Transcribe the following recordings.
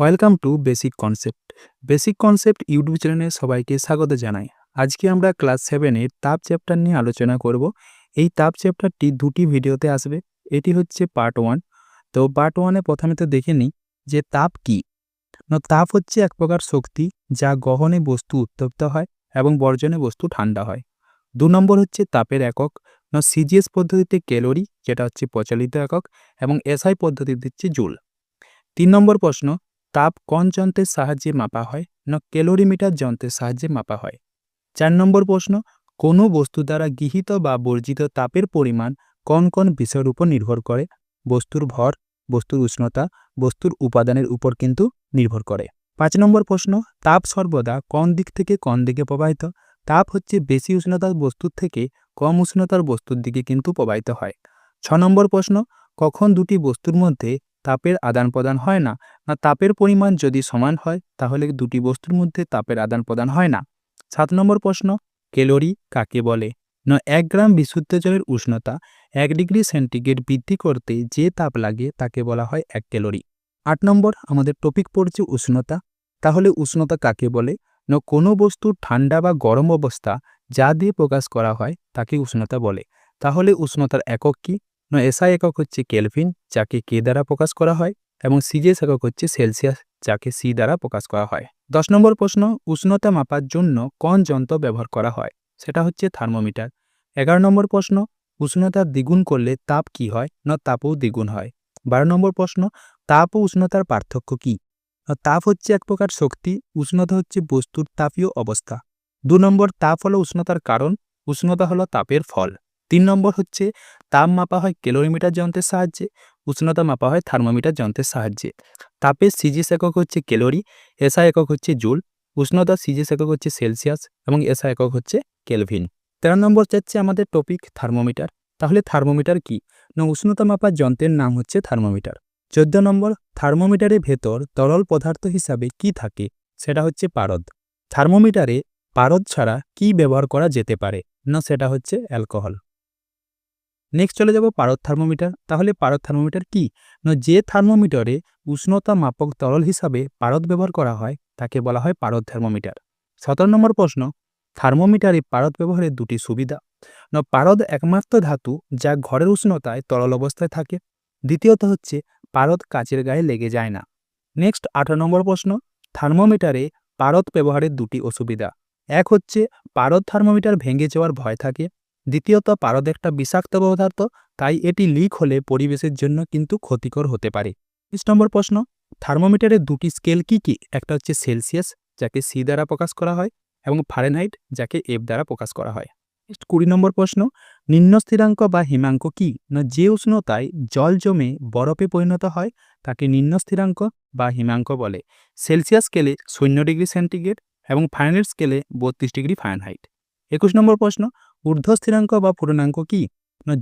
Welcome to basic concept basic concept YouTube চ্যানেলে সবাইকে স্বাগত জানাই। আজকে আমরা ক্লাস সেভেনের তাপ চ্যাপ্টার নিয়ে আলোচনা করব। এই তাপ চ্যাপ্টারটি দুটি ভিডিওতে আসবে। এটি হচ্ছে পার্ট ওয়ান তো পার্ট ওয়ানে প্রথমে তো দেখে নিই যে তাপ কি। না তাপ হচ্ছে এক প্রকার শক্তি যা গহনে বস্তু উত্তপ্ত হয় এবং বর্জনে বস্তু ঠান্ডা হয়। দু নম্বর হচ্ছে তাপের একক। না সিজিএস পদ্ধতিতে ক্যালোরি, যেটা হচ্ছে প্রচলিত একক, এবং এসআই পদ্ধতিতে হচ্ছে জুল। তিন নম্বর প্রশ্ন তাপ কোন যন্ত্রের সাহায্যে মাপা হয়, না ক্যালোরিমিটার যন্ত্রের সাহায্যে মাপা হয়? চার নম্বর প্রশ্ন, কোনো বস্তু দ্বারা গৃহীত বা বর্জিত তাপের পরিমাণ কোন কোন বিষয়ের উপর নির্ভর করে? বস্তুর ভর, বস্তুর উষ্ণতা, বস্তুর উপাদানের উপর কিন্তু নির্ভর করে। পাঁচ নম্বর প্রশ্ন, তাপ সর্বদা কোন দিক থেকে কোন দিকে প্রবাহিত? তাপ হচ্ছে বেশি উষ্ণতার বস্তুর থেকে কম উষ্ণতার বস্তুর দিকে কিন্তু প্রবাহিত হয়। ছ নম্বর প্রশ্ন, কখন দুটি বস্তুর মধ্যে তাপের আদান প্রদান হয় না। না, তাপের পরিমাণ যদি সমান হয়, তাহলে দুটি বস্তুর মধ্যে তাপের আদান প্রদান হয় না। সাত নম্বর প্রশ্ন, ক্যালোরি কাকে বলে? না, এক গ্রাম বিশুদ্ধ জলের উষ্ণতা এক ডিগ্রি সেন্টিগ্রেড বৃদ্ধি করতে যে তাপ লাগে তাকে বলা হয় এক ক্যালোরি। আট নম্বর, আমাদের টপিক পড়ছে উষ্ণতা। তাহলে উষ্ণতা কাকে বলে? না, কোনো বস্তুর ঠান্ডা বা গরম অবস্থা যা দিয়ে প্রকাশ করা হয় তাকে উষ্ণতা বলে। তাহলে উষ্ণতার একক কি? না এসআই একক হচ্ছে কেলভিন যাকে কে দ্বারা প্রকাশ করা হয় এবং সিজিএস একক হচ্ছে সেলসিয়াস যাকে সি দ্বারা প্রকাশ করা হয় দশ নম্বর প্রশ্ন উষ্ণতা মাপার জন্য কোন যন্ত্র ব্যবহার করা হয় সেটা হচ্ছে থার্মোমিটার এগারো নম্বর প্রশ্ন উষ্ণতা দ্বিগুণ করলে তাপ কি হয় না তাপও দ্বিগুণ হয় বারো নম্বর প্রশ্ন তাপ ও উষ্ণতার পার্থক্য কি তাপ হচ্ছে এক প্রকার শক্তি উষ্ণতা হচ্ছে বস্তুর তাপীয় অবস্থা দু নম্বর তাপ হলো উষ্ণতার কারণ উষ্ণতা হলো তাপের ফল তিন নম্বর হচ্ছে, তাপ মাপা হয় ক্যালোরিমিটার যন্ত্রের সাহায্যে, উষ্ণতা মাপা হয় থার্মোমিটার যন্ত্রের সাহায্যে। তাপের সিজিস একক হচ্ছে ক্যালোরি এসা একক হচ্ছে জুল, উষ্ণতা সিজিস একক হচ্ছে সেলসিয়াস এবং এসা একক হচ্ছে কেলভিন। তেরো নম্বর যাচ্ছে আমাদের টপিক থার্মোমিটার। তাহলে থার্মোমিটার কি? না, উষ্ণতা মাপার যন্ত্রের নাম হচ্ছে থার্মোমিটার। চোদ্দ নম্বর থার্মোমিটারের ভেতর তরল পদার্থ হিসাবে কি থাকে? সেটা হচ্ছে পারদ। থার্মোমিটারে পারদ ছাড়া কি ব্যবহার করা যেতে পারে? না, সেটা হচ্ছে অ্যালকোহল। নেক্সট চলে যাব পারদ থার্মোমিটার তাহলে পারদ থার্মোমিটার কি? না, যে থার্মোমিটারে উষ্ণতা মাপক তরল হিসাবে পারদ ব্যবহার করা হয়, তাকে বলা হয় পারদ থার্মোমিটার সতেরো নম্বর প্রশ্ন থার্মোমিটারে পারদ ব্যবহারের দুটি সুবিধা। না, পারদ একমাত্র ধাতু যা ঘরের উষ্ণতায় তরল অবস্থায় থাকে। দ্বিতীয়ত হচ্ছে, পারদ কাচের গায়ে লেগে যায় না। নেক্সট আঠারো নম্বর প্রশ্ন থার্মোমিটারে পারদ ব্যবহারের দুটি অসুবিধা। এক হচ্ছে, পারদ থার্মোমিটার ভেঙে যাওয়ার ভয় থাকে। দ্বিতীয়ত, পারদ একটা বিষাক্ত পদার্থ, তাই এটি লিক হলে পরিবেশের জন্য কিন্তু ক্ষতিকর হতে পারে। বিশ নম্বর প্রশ্ন থার্মোমিটারের দুটি স্কেল কি কি? একটা হচ্ছে সেলসিয়াস, যাকে সি দ্বারা প্রকাশ করা হয়, এবং ফারেনহাইট, যাকে এফ দ্বারা প্রকাশ করা হয়। নেক্সট, কুড়ি নম্বর প্রশ্ন, নিম্ন স্থিরাঙ্ক বা হিমাঙ্ক কি? না যে উষ্ণতায় জল জমে বরফে পরিণত হয়, তাকে নিম্ন স্থিরাঙ্ক বা হিমাঙ্ক বলে। সেলসিয়াস স্কেলে শূন্য ডিগ্রি সেন্টিগ্রেড এবং ফারেনহাইট স্কেলে বত্রিশ ডিগ্রি ফারেনহাইট। একুশ নম্বর প্রশ্ন ঊর্ধ্ব স্থিরাঙ্ক বা ফুটনাঙ্ক কি?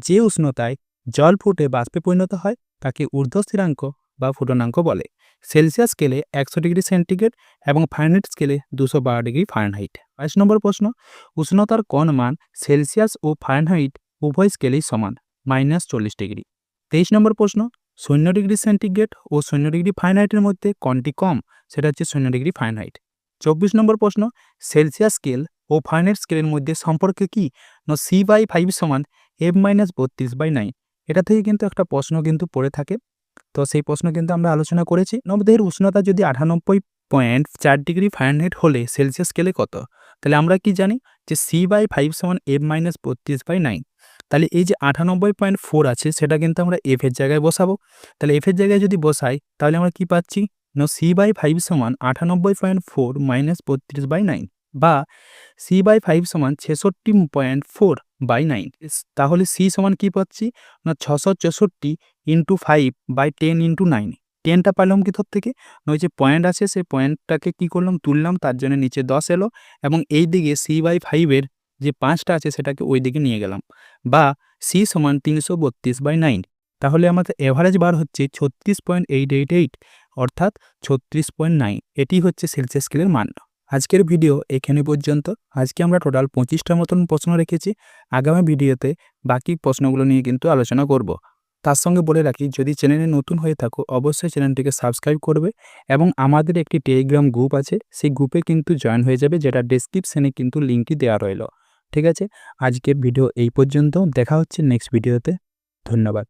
যে উষ্ণতায় জল ফুটে বাষ্পে পরিণত হয়, তাকে ঊর্ধ্ব স্থিরাঙ্ক বা ফুটনাঙ্ক বলে। সেলসিয়াস স্কেলে একশো ডিগ্রি সেন্টিগ্রেড এবং ফারেনহাইট স্কেলে দুশো বারো ডিগ্রি ফারেনহাইট। বাইশ নম্বর প্রশ্ন, উষ্ণতার কোন মান সেলসিয়াস ও ফারেনহাইট উভয় স্কেলেই সমান, মাইনাস চল্লিশ ডিগ্রি। তেইশ নম্বর প্রশ্ন, শূন্য ডিগ্রি সেন্টিগ্রেড ও শূন্য ডিগ্রি ফারেনহাইটের মধ্যে কোনটি কম, সেটা হচ্ছে শূন্য ডিগ্রি ফারেনহাইট। চব্বিশ নম্বর প্রশ্ন, সেলসিয়াস স্কেল ও ফারেনহাইট স্কেলের মধ্যে সম্পর্ক কি? না সি বাই ফাইভ সমান এফ মাইনাস বত্রিশ বাই নাইন? এটা থেকে কিন্তু একটা প্রশ্ন কিন্তু পড়ে থাকে। তো সেই প্রশ্ন কিন্তু আমরা আলোচনা করেছি। নবদেহের উষ্ণতা যদি আটানব্বই পয়েন্ট চার ডিগ্রি ফারেনহাইট হলে সেলসিয়াস স্কেলে কত? তাহলে আমরা কি জানি যে সি বাই ফাইভ সমান এফ মাইনাস বত্রিশ বাই নাইন? তাহলে এই যে আটানব্বই পয়েন্ট ফোর আছে, সেটা কিন্তু আমরা এফের জায়গায় বসাবো। তাহলে এফের জায়গায় যদি বসাই, তাহলে আমরা কি পাচ্ছি? না সি বাই ফাইভ সমান আটানব্বই পয়েন্ট ফোর মাইনাস বত্রিশ বাই নাইন? বা সি বাই ফাইভ সমান ছেষট্টি পয়েন্ট ফোর বাই নাইন তাহলে সি সমান কি পাচ্ছি? না, ছশো চৌষট্টি into five by ten into nine টেনটা পাইলাম কি থেকে? না, ওই যে পয়েন্ট আছে, সেই পয়েন্টটাকে কি করলাম? তুললাম, তার জন্য নিচে দশ এলো এবং এই দিকে সি বাই ফাইভের যে পাঁচটা আছে, সেটাকে ওই দিকে নিয়ে গেলাম। বা সি সমান তিনশো বত্রিশ বাই নাইন তাহলে আমাদের এভারেজ বার হচ্ছে ছত্রিশ পয়েন্ট এইট এইট এইট অর্থাৎ ছত্রিশ পয়েন্ট নাইন এটি হচ্ছে সেলসিয়াস স্কেলের মান। আজকের ভিডিও এখানে পর্যন্ত। আজকে আমরা টোটাল পঁচিশটার মতন প্রশ্ন রেখেছি। আগামী ভিডিওতে বাকি প্রশ্নগুলো নিয়ে কিন্তু আলোচনা করব। তার সঙ্গে বলে রাখি, যদি চ্যানেলে নতুন হয়ে থাকো, অবশ্যই চ্যানেলটিকে সাবস্ক্রাইব করবে এবং আমাদের একটি টেলিগ্রাম গ্রুপ আছে, সেই গ্রুপে কিন্তু জয়েন হয়ে যাবে, যেটা ডেসক্রিপশানে কিন্তু লিঙ্কটি দেওয়া রইল। ঠিক আছে? আজকের ভিডিও এই পর্যন্ত। দেখা হচ্ছে নেক্সট ভিডিওতে ধন্যবাদ।